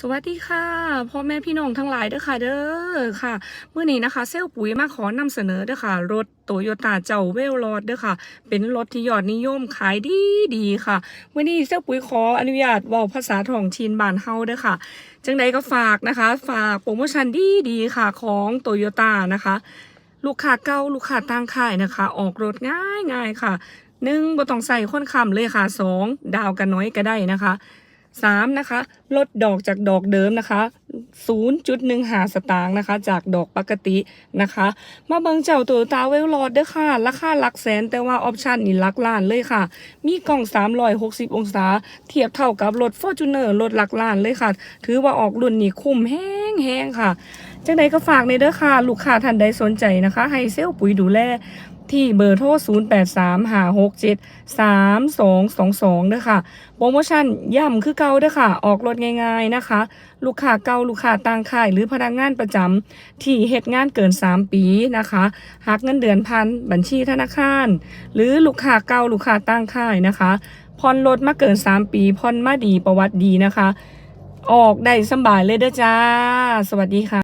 สวัสดีค่ะพ่อแม่พี่น้องทั้งหลายเด้อค่ะเด้อค่ะเมื่อนี้นะคะ เซลลปุ๋ยมาขอนำเสนอเด้อค่ะ รถโตโยต้าเจ้าเวลรอดเด้อค่ะ เป็นรถที่ยอดนิยมขายดีดีค่ะเมื่อนี้เซลลปุ๋ยขออนุญาตว้าภาษาท้องถิ่นบ้านเฮาเด้อค่ะ จังใดก็ฝากนะคะ ฝากโปรโมชั่นดีดีค่ะของโตโยต้านะคะ ลูกค้าเก่าลูกค้าตั้งค่ายนะคะ ออกรถง่ายง่ายค่ะหนึ่งบ่ต้องใส่ค้นคำเลยค่ะสองดาวกันน้อยก็ได้นะคะ สามนะคะ ลดดอกจากดอกเดิมนะคะ 0.15สตางค์นะคะ จากดอกปกตินะคะ มาเบิงเจ้าตัวตาเวลลอดเด้อค่ะ ราคาหลักแสนแต่ว่าออปชันนี่หลักล้านเลยค่ะ มีกล่อง 360 องศา เทียบเท่ากับรถ Fortuner รถหลักล้านเลยค่ะ ถือว่าออกรุ่นนี่คุ้มแห้งแห้งค่ะจังใดก็ฝากในเด้อค่ะ ลูกค้าท่านใดสนใจนะคะ ให้เซลปุ๋ยดูแล ที่เบอร์โทร 0835673222เด้อค่ะ โปรโมชั่นย่ำคือเก่าเด้อค่ะ ออกรถง่ายๆนะคะ ลูกค้าเก่าลูกค้าต่างค่ายหรือพนักงานประจำที่เฮ็ดงานเกิน 3 ปีนะคะหักเงินเดือนพันบัญชีธนาคาร หรือลูกค้าเก่าลูกค้าต่างค่ายนะคะผ่อนรถมาเกิน 3 ปีผ่อนมาดีประวัติดีนะคะ ออกได้สบายเลยเด้อจ้า สวัสดีค่ะ